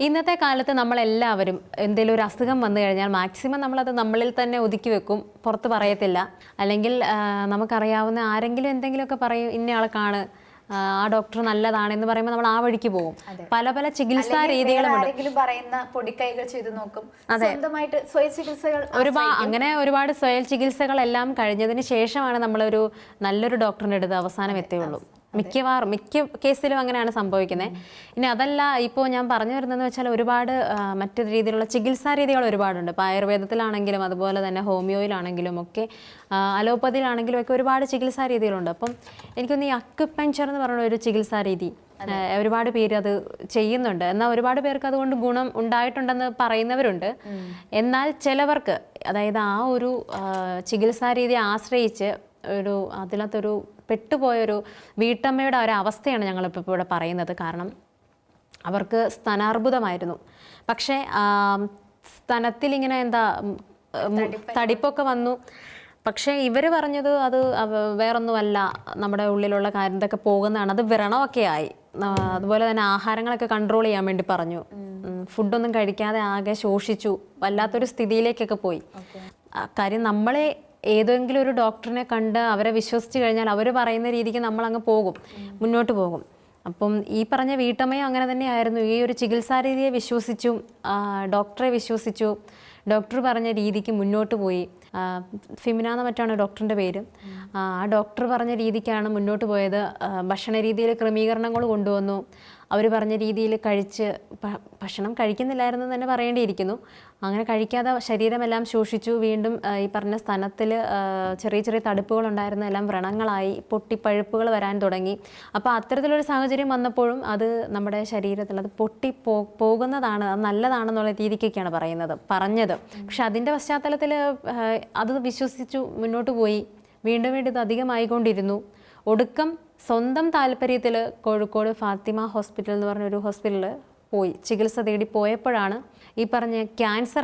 ഇന്നത്തെ കാലത്ത് നമ്മളെല്ലാവരും എന്തെങ്കിലും ഒരു അസുഖം വന്നു കഴിഞ്ഞാൽ മാക്സിമം നമ്മളത് നമ്മളിൽ തന്നെ ഒതുക്കി വെക്കും പുറത്ത് പറയത്തില്ല. അല്ലെങ്കിൽ നമുക്കറിയാവുന്ന ആരെങ്കിലും എന്തെങ്കിലുമൊക്കെ പറയും ഇന്നയാളെ കാണ് ആ, ഡോക്ടർ നല്ലതാണ് എന്ന് പറയുമ്പോൾ നമ്മൾ ആ വഴിക്ക് പോകും. പല പല ചികിത്സാ രീതികളും പറയുന്ന പൊടിക്കൈകൾ ചെയ്തു നോക്കും. സ്വന്തമായിട്ട് സ്വയ ചികിത്സകൾ ഒരുപാട് അങ്ങനെ ഒരുപാട് സ്വയം ചികിത്സകളെല്ലാം കഴിഞ്ഞതിന് ശേഷമാണ് നമ്മളൊരു നല്ലൊരു ഡോക്ടറിന്റെ അടുത്ത് അവസാനം എത്തുകയുള്ളൂ മിക്കവാറും മിക്ക കേസിലും അങ്ങനെയാണ് സംഭവിക്കുന്നത് ഇനി അതല്ല ഇപ്പോൾ ഞാൻ പറഞ്ഞു വരുന്നതെന്ന് വെച്ചാൽ ഒരുപാട് മറ്റു രീതിയിലുള്ള ചികിത്സാ രീതികൾ ഒരുപാടുണ്ട്. ഇപ്പോൾ ആയുർവേദത്തിലാണെങ്കിലും അതുപോലെ തന്നെ ഹോമിയോയിലാണെങ്കിലും ഒക്കെ അലോപ്പതിയിലാണെങ്കിലും ഒക്കെ ഒരുപാട് ചികിത്സാ രീതികളുണ്ട്. അപ്പം എനിക്കൊന്ന് ഈ അക്യുപഞ്ചർ എന്ന് പറയുന്ന ഒരു ചികിത്സാ രീതി ഒരുപാട് പേര് അത് ചെയ്യുന്നുണ്ട്. എന്നാൽ ഒരുപാട് പേർക്ക് അതുകൊണ്ട് ഗുണം ഉണ്ടായിട്ടുണ്ടെന്ന് പറയുന്നവരുണ്ട്. എന്നാൽ ചിലവർക്ക് അതായത് ആ ഒരു ചികിത്സാ രീതി ആശ്രയിച്ച് ഒരു അതിനകത്തൊരു പെട്ടുപോയൊരു വീട്ടമ്മയുടെ ഒരു അവസ്ഥയാണ് ഞങ്ങളിപ്പോൾ ഇവിടെ പറയുന്നത്. കാരണം അവർക്ക് സ്തനാർബുദമായിരുന്നു. പക്ഷേ സ്തനത്തിൽ ഇങ്ങനെ എന്താ തടിപ്പൊക്കെ വന്നു. പക്ഷേ ഇവർ പറഞ്ഞത് അത് വേറൊന്നുമല്ല. നമ്മുടെ ഉള്ളിലുള്ള കാര്യം ഇതൊക്കെ പോകുന്നതാണ്. അത് വ്രണമൊക്കെ ആയി അതുപോലെ തന്നെ ആഹാരങ്ങളൊക്കെ കൺട്രോൾ ചെയ്യാൻ വേണ്ടി പറഞ്ഞു. ഫുഡൊന്നും കഴിക്കാതെ ആകെ ശോഷിച്ചു. വല്ലാത്തൊരു സ്ഥിതിയിലേക്കൊക്കെ പോയി. കാര്യം നമ്മളെ ഏതെങ്കിലും ഒരു ഡോക്ടറിനെ കണ്ട് അവരെ വിശ്വസിച്ച് കഴിഞ്ഞാൽ അവർ പറയുന്ന രീതിക്ക് നമ്മൾ അങ്ങ് പോകും മുന്നോട്ട് പോകും. അപ്പം ഈ പറഞ്ഞ വീട്ടമ്മയും അങ്ങനെ തന്നെയായിരുന്നു. ഈ ഒരു ചികിത്സാ രീതിയെ വിശ്വസിച്ചു ഡോക്ടറെ വിശ്വസിച്ചു. ഡോക്ടർ പറഞ്ഞ രീതിക്ക് മുന്നോട്ട് പോയി. ഫിമിന എന്ന മറ്റാണ് ഡോക്ടറിന്റെ പേര്. ആ ഡോക്ടർ പറഞ്ഞ രീതിക്കാണ് മുന്നോട്ട് പോയത്. ഭക്ഷണ രീതിയിൽ ക്രമീകരണങ്ങൾ കൊണ്ടുവന്നു. അവർ പറഞ്ഞ രീതിയിൽ കഴിച്ച് ഭക്ഷണം കഴിക്കുന്നില്ലായിരുന്നു തന്നെ പറയേണ്ടിയിരിക്കുന്നു. അങ്ങനെ കഴിക്കാതെ ശരീരമെല്ലാം ശോഷിച്ചു വീണ്ടും ഈ പറഞ്ഞ സ്ഥലത്തിൽ ചെറിയ ചെറിയ തടുപ്പുകൾ ഉണ്ടായിരുന്ന എല്ലാം വ്രണങ്ങളായി പൊട്ടിപ്പഴുപ്പുകൾ വരാൻ തുടങ്ങി. അപ്പോൾ അത്തരത്തിലൊരു സാഹചര്യം വന്നപ്പോഴും അത് നമ്മുടെ ശരീരത്തിൽ അത് പൊട്ടി പോ പോകുന്നതാണ് അത് നല്ലതാണെന്നുള്ള രീതിക്കൊക്കെയാണ് പറയുന്നത് പറഞ്ഞത്. പക്ഷെ അതിന്റെ പശ്ചാത്തലത്തിൽ അത് വിശ്വസിച്ചു മുന്നോട്ട് പോയി. വീണ്ടും വീണ്ടും ഇത് അധികമായിക്കൊണ്ടിരുന്നു. ഒടുക്കം സ്വന്തം താല്പര്യത്തിൽ കോഴിക്കോട് ഫാത്തിമ ഹോസ്പിറ്റൽ എന്ന് പറഞ്ഞൊരു ഹോസ്പിറ്റലിൽ പോയി. ചികിത്സ തേടി പോയപ്പോഴാണ് ഈ പറഞ്ഞ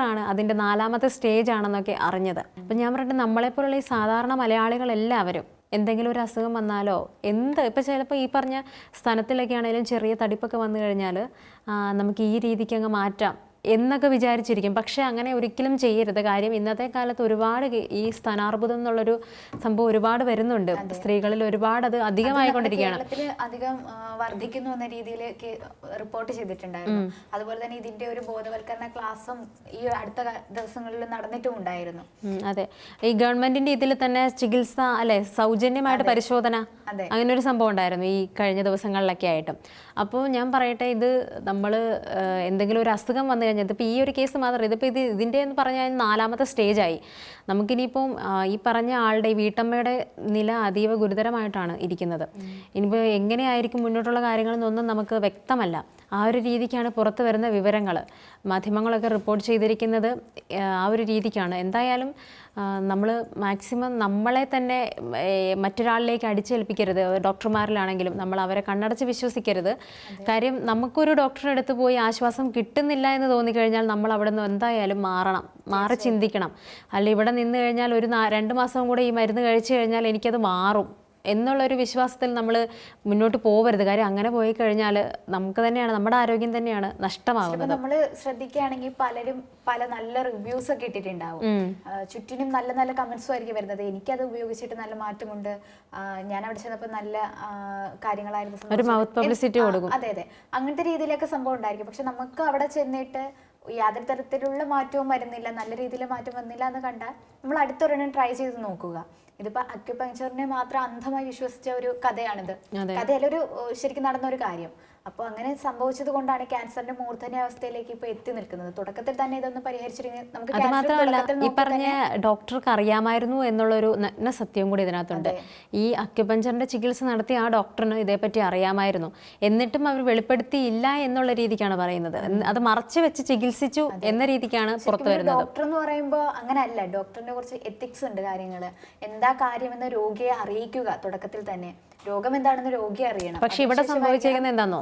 ആണ് അതിന്റെ നാലാമത്തെ സ്റ്റേജ് ആണെന്നൊക്കെ അറിഞ്ഞത്. അപ്പം ഞാൻ പറഞ്ഞത് നമ്മളെപ്പോലുള്ള ഈ സാധാരണ മലയാളികളെല്ലാവരും എന്തെങ്കിലും ഒരു അസുഖം വന്നാലോ എന്ത്? ഇപ്പം ചിലപ്പോൾ ഈ പറഞ്ഞ സ്ഥലത്തിലൊക്കെ ആണെങ്കിലും ചെറിയ തടിപ്പൊക്കെ വന്നു കഴിഞ്ഞാൽ നമുക്ക് ഈ രീതിക്ക് അങ്ങ് മാറ്റാം. എന്നൊക്കെ വിചാരിച്ചിരിക്കും. പക്ഷേ അങ്ങനെ ഒരിക്കലും ചെയ്യരുത്. കാര്യം ഇന്നത്തെ കാലത്ത് ഒരുപാട് ഈ സ്ഥാനാർബുദം എന്നുള്ളൊരു സംഭവം ഒരുപാട് വരുന്നുണ്ട്. സ്ത്രീകളിൽ ഒരുപാട് അത് അധികമായിക്കൊണ്ടിരിക്കുകയാണ്. അധികം വർദ്ധിക്കുന്നു എന്ന രീതിയിൽ റിപ്പോർട്ട് ചെയ്തിട്ടുണ്ടായിരുന്നു. അതുപോലെ തന്നെ ഇതിന്റെ ഒരു ബോധവൽക്കരണ ക്ലാസ്സും ഈ അടുത്ത ദിവസങ്ങളിൽ നടന്നിട്ടും ഉണ്ടായിരുന്നു. അതെ. ഈ ഗവൺമെന്റിന്റെ ഇതിൽ തന്നെ ചികിത്സ അല്ലെ സൗജന്യമായിട്ട് പരിശോധന അങ്ങനെ ഒരു സംഭവം ഉണ്ടായിരുന്നു ഈ കഴിഞ്ഞ ദിവസങ്ങളിലൊക്കെ ആയിട്ടും. അപ്പോൾ ഞാൻ പറയട്ടെ ഇത് നമ്മൾ എന്തെങ്കിലും ഒരു അസുഖം വന്നു കഴിഞ്ഞാൽ ഇപ്പോൾ ഈ ഒരു കേസ് മാത്രം ഇതിപ്പോൾ ഇത് ഇതിന്റെ എന്ന് പറഞ്ഞാൽ നാലാമത്തെ സ്റ്റേജായി. നമുക്കിനിയിപ്പം ഈ പറഞ്ഞ ആളുടെ വീട്ടമ്മയുടെ നില അതീവ ഗുരുതരമായിട്ടാണ് ഇരിക്കുന്നത്. ഇനിയിപ്പോൾ എങ്ങനെയായിരിക്കും മുന്നോട്ടുള്ള കാര്യങ്ങളെന്നൊന്നും നമുക്ക് വ്യക്തമല്ല. ആ ഒരു രീതിക്കാണ് പുറത്തു വരുന്ന വിവരങ്ങൾ. മാധ്യമങ്ങളൊക്കെ റിപ്പോർട്ട് ചെയ്തിരിക്കുന്നത് ആ, ഒരു രീതിക്കാണ്. എന്തായാലും നമ്മൾ മാക്സിമം നമ്മളെ തന്നെ മറ്റൊരാളിലേക്ക് അടിച്ചേൽപ്പിക്കരുത്. ഡോക്ടർമാരിലാണെങ്കിലും നമ്മൾ അവരെ കണ്ണടച്ച് വിശ്വസിക്കരുത്. കാര്യം നമുക്കൊരു ഡോക്ടറെ അടുത്ത് പോയി ആശ്വാസം കിട്ടുന്നില്ല എന്ന് തോന്നിക്കഴിഞ്ഞാൽ നമ്മൾ അവിടെ നിന്ന് എന്തായാലും മാറണം. മാറി ചിന്തിക്കണം. അല്ല ഇവിടെ നിന്ന് കഴിഞ്ഞാൽ ഒരു രണ്ട് മാസം കൂടെ ഈ മരുന്ന് കഴിച്ചു കഴിഞ്ഞാൽ എനിക്കത് മാറും. എന്നുള്ളൊരു വിശ്വാസത്തിൽ നമ്മൾ മുന്നോട്ട് പോകരുത് കാര്യം അങ്ങനെ പോയി കഴിഞ്ഞാൽ നമുക്ക് തന്നെയാണ് നമ്മുടെ ആരോഗ്യം തന്നെയാണ് നഷ്ടമാകുന്നത് നമ്മൾ ശ്രദ്ധിക്കുകയാണെങ്കിൽ പലരും പല നല്ല റിവ്യൂസ് ഒക്കെ ഇട്ടിട്ടുണ്ടാവും. ചുറ്റിനും നല്ല നല്ല കമന്റ്സും ആയിരിക്കും വരുന്നത്. എനിക്കത് ഉപയോഗിച്ചിട്ട് നല്ല മാറ്റമുണ്ട്. ഞാൻ അവിടെ ചെന്നപ്പോൾ നല്ല കാര്യങ്ങളായിരുന്നു. ഒരു മൗത്ത് പബ്ലിസിറ്റി കൊടുക്കും. അതെ അതെ. അങ്ങനത്തെ രീതിയിലൊക്കെ സംഭവം ഉണ്ടായിരിക്കും. പക്ഷെ നമുക്ക് അവിടെ ചെന്നിട്ട് യാതൊരു തരത്തിലുള്ള മാറ്റവും വരുന്നില്ല നല്ല രീതിയിൽ മാറ്റം വന്നില്ല എന്ന് കണ്ടാൽ നമ്മൾ അടുത്തൊരെണ്ണം ട്രൈ ചെയ്ത് നോക്കുക. ഇതിപ്പോ അക്യുപഞ്ചറിനെ മാത്രം അന്ധമായി വിശ്വസിച്ച ഒരു കഥയാണിത്. കഥയിലൊരു ഒരു ശരിക്കും നടന്ന ഒരു കാര്യം. അപ്പോൾ അങ്ങനെ സംഭവിച്ചത് കൊണ്ടാണ് ക്യാൻസറിന്റെ മൂർധന്യാവസ്ഥയിലേക്ക് ഇപ്പൊ എത്തി നിൽക്കുന്നത്. തുടക്കത്തിൽ തന്നെ ഇതൊന്ന് പരിഹരിച്ചിരുന്നെങ്കിൽ നമുക്ക് മാത്രമല്ല ഈ പറഞ്ഞ ഡോക്ടർക്ക് അറിയാമായിരുന്നു എന്നുള്ളൊരു നഗ്ന സത്യവും കൂടി ഇതിനകത്തുണ്ട്. ഈ അക്യുപഞ്ചറിന്റെ ചികിത്സ നടത്തിയ ആ ഡോക്ടറിന് ഇതേപ്പറ്റി അറിയാമായിരുന്നു. എന്നിട്ടും അവർ വെളിപ്പെടുത്തിയില്ല എന്നുള്ള രീതിക്കാണ് പറയുന്നത്. അത്. മറച്ചു വെച്ച് ചികിത്സിച്ചു എന്ന രീതിക്കാണ് പുറത്തു വരുന്നത്. ഡോക്ടർ എന്ന് പറയുമ്പോൾ അങ്ങനെയല്ല ഡോക്ടറിന്റെ കുറച്ച് എത്തിക്സ് ഉണ്ട് കാര്യങ്ങൾ എന്താ കാര്യമെന്ന് രോഗിയെ അറിയിക്കുക തുടക്കത്തിൽ തന്നെ. രോഗം എന്താണെന്ന് രോഗി അറിയണം. പക്ഷെ ഇവിടെ സംഭവിച്ചിരിക്കുന്നത് എന്താണോ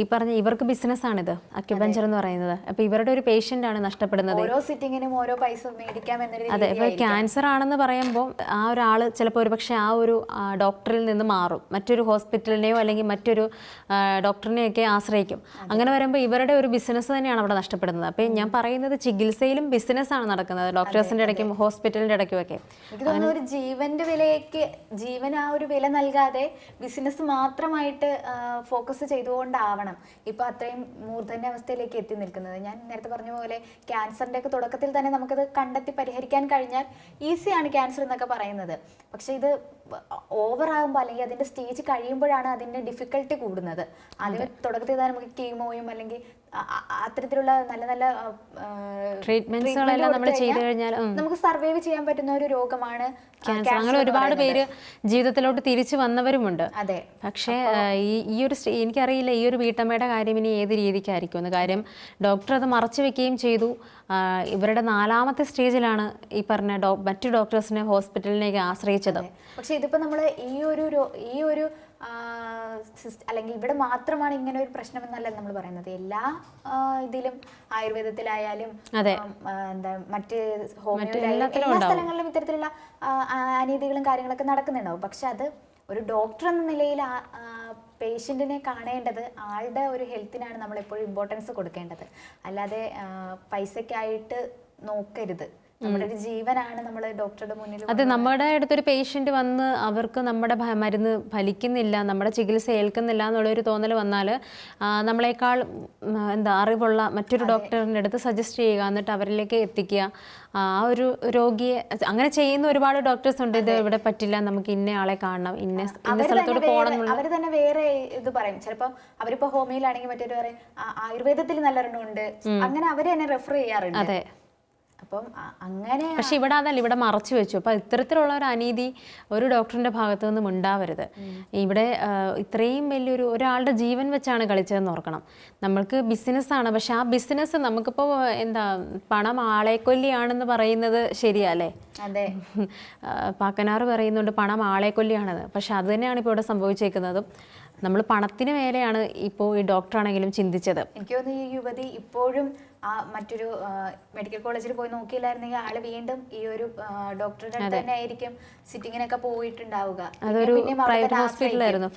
ഈ പറഞ്ഞ ഇവർക്ക് ബിസിനസ്സാണിത് അക്യുപഞ്ചർ എന്ന് പറയുന്നത്. അപ്പോൾ ഇവരുടെ ഒരു പേഷ്യന്റ് ആണ് നഷ്ടപ്പെടുന്നത്. ഓരോ സിറ്റിങ്ങിനും ഓരോ പൈസ മേടിക്കാം എന്നൊരു അതെ ഇപ്പോൾ ക്യാൻസർ ആണെന്ന് പറയുമ്പോൾ ആ ഒരാൾ ചിലപ്പോൾ ഒരുപക്ഷെ ആ ഒരു ഡോക്ടറിൽ നിന്ന് മാറും. മറ്റൊരു ഹോസ്പിറ്റലിനെയോ അല്ലെങ്കിൽ മറ്റൊരു ഡോക്ടറിനെയൊക്കെ ആശ്രയിക്കും. അങ്ങനെ വരുമ്പോൾ ഇവരുടെ ഒരു ബിസിനസ് തന്നെയാണ് അവിടെ നഷ്ടപ്പെടുന്നത്. അപ്പോൾ ഞാൻ പറയുന്നത് ചികിത്സയിലും ബിസിനസ് ആണ് നടക്കുന്നത്. ഡോക്ടേഴ്സിന്റെ ഇടയ്ക്കും ഹോസ്പിറ്റലിന്റെ ഇടയ്ക്കും ഒക്കെ. ഒരു ജീവന്റെ വിലയ്ക്ക് ജീവൻ ആ ഒരു വില നൽകാതെ ബിസിനസ് മാത്രമായിട്ട് ഫോക്കസ് ചെയ്തുകൊണ്ടാവണം ഇപ്പൊ അത്രയും മൂർധന്യ അവസ്ഥയിലേക്ക് എത്തി നിൽക്കുന്നത്. ഞാൻ നേരത്തെ പറഞ്ഞ പോലെ ക്യാൻസറിന്റെ ഒക്കെ തുടക്കത്തിൽ തന്നെ നമുക്കത് കണ്ടെത്തി പരിഹരിക്കാൻ കഴിഞ്ഞാൽ ഈസിയാണ് ക്യാൻസർ എന്നൊക്കെ പറയുന്നത്. പക്ഷെ ഇത് ഓവർ ആകുമ്പോൾ അല്ലെങ്കിൽ അതിന്റെ സ്റ്റേജ് കഴിയുമ്പോഴാണ് അതിന്റെ ഡിഫിക്കൽട്ടി കൂടുന്നത്. അതിന് തുടക്കത്തിൽ തന്നെ നമുക്ക് കീമോയും അല്ലെങ്കിൽ അത്തരത്തിലുള്ള നല്ല നല്ല ട്രീറ്റ്മെന്റ്സുകളെല്ലാം നമ്മൾ ചെയ്തു കഴിഞ്ഞാൽ നമുക്ക് സർവൈവ് ചെയ്യാൻ പറ്റുന്ന ഒരു രോഗമാണ് ക്യാൻസർ അങ്ങനെ ഒരുപാട് പേര് ജീവിതത്തിലോട്ട് തിരിച്ചു വന്നവരുമുണ്ട്. അതെ. പക്ഷേ ഈ ഈ ഒരു എനിക്കറിയില്ല ഈ ഒരു വീട്ടമ്മയുടെ കാര്യം ഇനി ഏത് രീതിക്കായിരിക്കും എന്ന്. കാര്യം ഡോക്ടർ അത് മറച്ചു വെക്കുകയും ചെയ്തു. ഇവരുടെ നാലാമത്തെ സ്റ്റേജിലാണ് ഈ പറഞ്ഞ മറ്റു ഡോക്ടേഴ്സിനെ ഹോസ്പിറ്റലിലേക്ക് ആശ്രയിച്ചത്. പക്ഷെ ഇതിപ്പോ നമ്മൾ ഈ ഒരു ഈ ഒരു അല്ലെങ്കിൽ ഇവിടെ മാത്രമാണ് ഇങ്ങനെ ഒരു പ്രശ്നം എന്നല്ല നമ്മൾ പറയുന്നത്. എല്ലാ ഇതിലും ആയുർവേദത്തിലായാലും എന്താ മറ്റ് ഹോമിയോയിലായാലും എല്ലാ സ്ഥലങ്ങളിലും ഇത്തരത്തിലുള്ള അനീതികളും കാര്യങ്ങളൊക്കെ നടക്കുന്നുണ്ടാവും. പക്ഷെ അത് ഒരു ഡോക്ടർ എന്ന നിലയിൽ പേഷ്യന്റിനെ കാണേണ്ടത് ആളുടെ ഒരു ഹെൽത്തിനാണ് നമ്മൾ എപ്പോഴും ഇമ്പോർട്ടൻസ് കൊടുക്കേണ്ടത്. അല്ലാതെ പൈസക്കായിട്ട് പൈസയ്ക്കായിട്ട് നോക്കരുത്. നമ്മുടെ ഒരു ജീവനാണ് നമ്മൾ ഡോക്ടറുടെ മുന്നിൽ അത് നമ്മുടെ അടുത്തൊരു പേഷ്യന്റ് വന്ന് അവർക്ക് നമ്മുടെ മരുന്ന് ഫലിക്കുന്നില്ല നമ്മുടെ ചികിത്സ ഏൽക്കുന്നില്ല എന്നുള്ളൊരു തോന്നൽ വന്നാൽ നമ്മളെക്കാൾ എന്താ അറിവുള്ള മറ്റൊരു ഡോക്ടറിന്റെ അടുത്ത് സജസ്റ്റ് ചെയ്യുക എന്നിട്ട് അവരിലേക്ക് എത്തിക്കുക. ആ ഒരു രോഗിയെ അങ്ങനെ ചെയ്യുന്ന ഒരുപാട് ഡോക്ടേഴ്സ് ഉണ്ട്. ഇത് ഇവിടെ പറ്റില്ല നമുക്ക് ഇന്ന ആളെ കാണണം ഇന്ന ഇന്ന സ്ഥലത്തോട് പോകണം അവർ തന്നെ വേറെ ഇത് പറയും. ചിലപ്പോ അവരിപ്പോ ഹോമിയിലാണെങ്കിൽ മറ്റൊരു പറയും "ആ, ആയുർവേദത്തിൽ നല്ലൊരെണ്ണം ഉണ്ട്. അങ്ങനെ അവരെ തന്നെ റെഫർ ചെയ്യാറുണ്ട്. അതെ. അപ്പം അങ്ങനെ പക്ഷെ ഇവിടെ അതല്ല ഇവിടെ മറച്ചു വെച്ചു. അപ്പൊ ഇത്തരത്തിലുള്ള ഒരു അനീതി ഒരു ഡോക്ടറിന്റെ ഭാഗത്തു നിന്നും ഉണ്ടാവരുത്. ഇവിടെ ഇത്രയും വലിയൊരു ഒരാളുടെ ജീവൻ വെച്ചാണ് കളിച്ചതെന്ന് ഓർക്കണം. നമ്മൾക്ക് ബിസിനസ്സാണ്. പക്ഷെ ആ ബിസിനസ് നമുക്കിപ്പോൾ എന്താ പണം ആളെക്കൊല്ലിയാണെന്ന് പറയുന്നത് ശരിയല്ലേ അതെ. പാക്കനാർ പറയുന്നുണ്ട് പണം ആളെക്കൊല്ലിയാണെന്ന്. പക്ഷെ അത് തന്നെയാണ് ഇപ്പോൾ ഇവിടെ സംഭവിച്ചേക്കുന്നതും. നമ്മൾ പണത്തിന് മേലെയാണ് ഇപ്പോൾ ഈ ഡോക്ടറാണെങ്കിലും ചിന്തിച്ചത്. എനിക്ക് തോന്നുന്നു ഈ യുവതി ഇപ്പോഴും ആ മറ്റൊരു മെഡിക്കൽ കോളേജിൽ പോയി നോക്കിയില്ലായിരുന്നെങ്കിൽ ആൾ വീണ്ടും ഈ ഒരു ഡോക്ടറുടെ അടുത്ത് തന്നെ ആയിരിക്കും സിറ്റിങ്ങിനൊക്കെ പോയിട്ടുണ്ടാവുക. അതൊരു പ്രൈവറ്റ് ഹോസ്പിറ്റലായിരുന്നു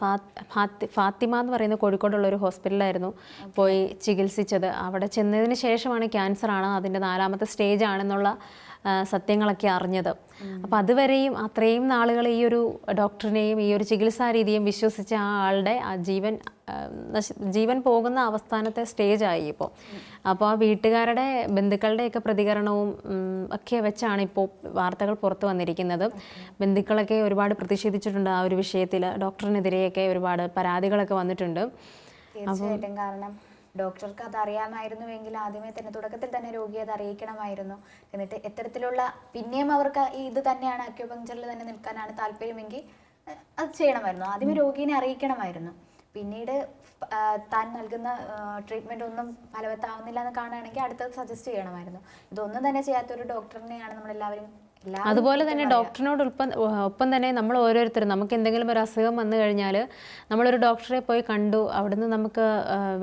ഫാത്തിമ എന്ന് പറയുന്ന കോഴിക്കോടുള്ള ഒരു ഹോസ്പിറ്റലായിരുന്നു പോയി ചികിത്സിച്ചത്. അവിടെ ചെന്നതിന് ശേഷമാണ് ക്യാൻസർ ആണ് അതിന്റെ നാലാമത്തെ സ്റ്റേജ് ആണെന്നുള്ള സത്യങ്ങളൊക്കെ അറിഞ്ഞത്. അപ്പം അതുവരെയും അത്രയും നാളുകൾ ഈ ഒരു ഡോക്ടറിനെയും ഈ ഒരു ചികിത്സാ രീതിയും വിശ്വസിച്ച ആ ആളുടെ ആ ജീവൻ ജീവൻ പോകുന്ന അവസ്ഥാനത്തെ സ്റ്റേജായി ഇപ്പോൾ അപ്പോൾ ആ വീട്ടുകാരുടെ ബന്ധുക്കളുടെയൊക്കെ പ്രതികരണവും ഒക്കെ വെച്ചാണ് ഇപ്പോൾ വാർത്തകൾ പുറത്തു വന്നിരിക്കുന്നത്. ബന്ധുക്കളൊക്കെ ഒരുപാട് പ്രതിഷേധിച്ചിട്ടുണ്ട് ആ ഒരു വിഷയത്തിൽ ഡോക്ടറിനെതിരെയൊക്കെ ഒരുപാട് പരാതികളൊക്കെ വന്നിട്ടുണ്ട്. തീർച്ചയായിട്ടും കാരണം ഡോക്ടർക്ക് അത് അറിയാമായിരുന്നുവെങ്കിൽ ആദ്യമേ തന്നെ തുടക്കത്തിൽ തന്നെ രോഗിയെ അത് അറിയിക്കണമായിരുന്നു. എന്നിട്ട് എത്തരത്തിലുള്ള പിന്നെയും അവർക്ക് ഈ ഇത് തന്നെയാണ് അക്യുപങ്ചറിൽ തന്നെ നിൽക്കാനാണ് താല്പര്യമെങ്കിൽ അത് ചെയ്യണമായിരുന്നു. ആദ്യമേ രോഗീനെ അറിയിക്കണമായിരുന്നു. പിന്നീട് താൻ നൽകുന്ന ട്രീറ്റ്മെന്റ് ഒന്നും ഫലവത്താവുന്നില്ല എന്ന് കാണുകയാണെങ്കിൽ അടുത്തത് സജസ്റ്റ് ചെയ്യണമായിരുന്നു. ഇതൊന്നും തന്നെ ചെയ്യാത്ത ഒരു ഡോക്ടറിനെയാണ് നമ്മളെല്ലാവരും അതുപോലെ തന്നെ ഡോക്ടറിനോട് ഒപ്പം ഒപ്പം തന്നെ നമ്മൾ ഓരോരുത്തരും നമുക്ക് എന്തെങ്കിലും ഒരു അസുഖം വന്നു കഴിഞ്ഞാൽ നമ്മളൊരു ഡോക്ടറെ പോയി കണ്ടു അവിടുന്ന് നമുക്ക്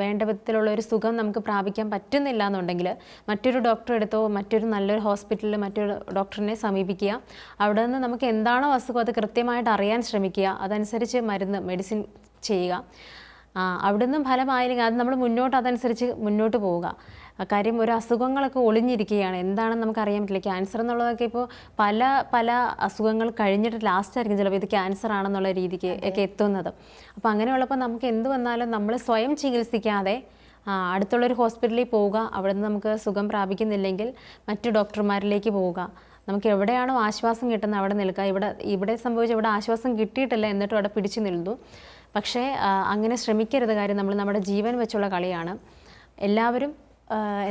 വേണ്ട വിധത്തിലുള്ള ഒരു സുഖം നമുക്ക് പ്രാപിക്കാൻ പറ്റുന്നില്ല എന്നുണ്ടെങ്കിൽ മറ്റൊരു ഡോക്ടറെ എടുത്തോ മറ്റൊരു നല്ലൊരു ഹോസ്പിറ്റലിൽ മറ്റൊരു ഡോക്ടറിനെ സമീപിക്കുക. അവിടെ നിന്ന് നമുക്ക് എന്താണോ അസുഖം അത് കൃത്യമായിട്ട് അറിയാൻ ശ്രമിക്കുക. അതനുസരിച്ച് മരുന്ന് മെഡിസിൻ ചെയ്യുക. അവിടെ അവിടുന്ന് ഫലമായില്ലെങ്കിൽ അത് നമ്മൾ മുന്നോട്ട് അതനുസരിച്ച് മുന്നോട്ട് പോവുക. കാര്യം ഒരു അസുഖങ്ങളൊക്കെ ഒളിഞ്ഞിരിക്കുകയാണ്. എന്താണെന്ന് നമുക്ക് അറിയാൻ പറ്റില്ല. ക്യാൻസർ എന്നുള്ളതൊക്കെ ഇപ്പോൾ പല പല അസുഖങ്ങൾ കഴിഞ്ഞിട്ട് ലാസ്റ്റ് ആയിരിക്കും ചിലപ്പോൾ ഇത് ക്യാൻസർ ആണെന്നുള്ള രീതിക്ക് ഒക്കെ എത്തുന്നത്. അപ്പോൾ അങ്ങനെയുള്ളപ്പോൾ നമുക്ക് എന്ത് വന്നാലും നമ്മൾ സ്വയം ചികിത്സിക്കാതെ അടുത്തുള്ളൊരു ഹോസ്പിറ്റലിൽ പോവുക. അവിടെ നിന്ന് നമുക്ക് സുഖം പ്രാപിക്കുന്നില്ലെങ്കിൽ മറ്റു ഡോക്ടർമാരിലേക്ക് പോവുക. നമുക്ക് എവിടെയാണോ ആശ്വാസം കിട്ടുന്നത് അവിടെ നിൽക്കുക. ഇവിടെ ഇവിടെ സംഭവിച്ച ഇവിടെ ആശ്വാസം കിട്ടിയിട്ടില്ല എന്നിട്ടും അവിടെ പിടിച്ചു നിന്നു. പക്ഷേ അങ്ങനെ ശ്രമിക്കരുത്. കാര്യം നമ്മൾ നമ്മുടെ ജീവൻ വെച്ചുള്ള കളിയാണ്. എല്ലാവരും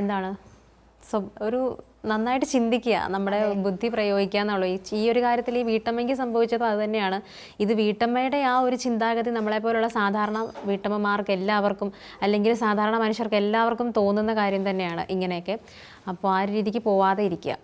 എന്താണ് ഒരു നന്നായിട്ട് ചിന്തിക്കുക നമ്മുടെ ബുദ്ധി പ്രയോഗിക്കുക എന്നുള്ളൂ ഈ ഒരു കാര്യത്തിൽ ഈ വീട്ടമ്മയ്ക്ക് സംഭവിച്ചത് അത് തന്നെയാണ്. ഇത് വീട്ടമ്മയുടെ ആ ഒരു ചിന്താഗതി നമ്മളെപ്പോലുള്ള സാധാരണ വീട്ടമ്മമാർക്ക് എല്ലാവർക്കും അല്ലെങ്കിൽ സാധാരണ മനുഷ്യർക്ക് എല്ലാവർക്കും തോന്നുന്ന കാര്യം തന്നെയാണ് ഇങ്ങനെയൊക്കെ. അപ്പോൾ ആ രീതിക്ക് പോവാതെ ഇരിക്കുക.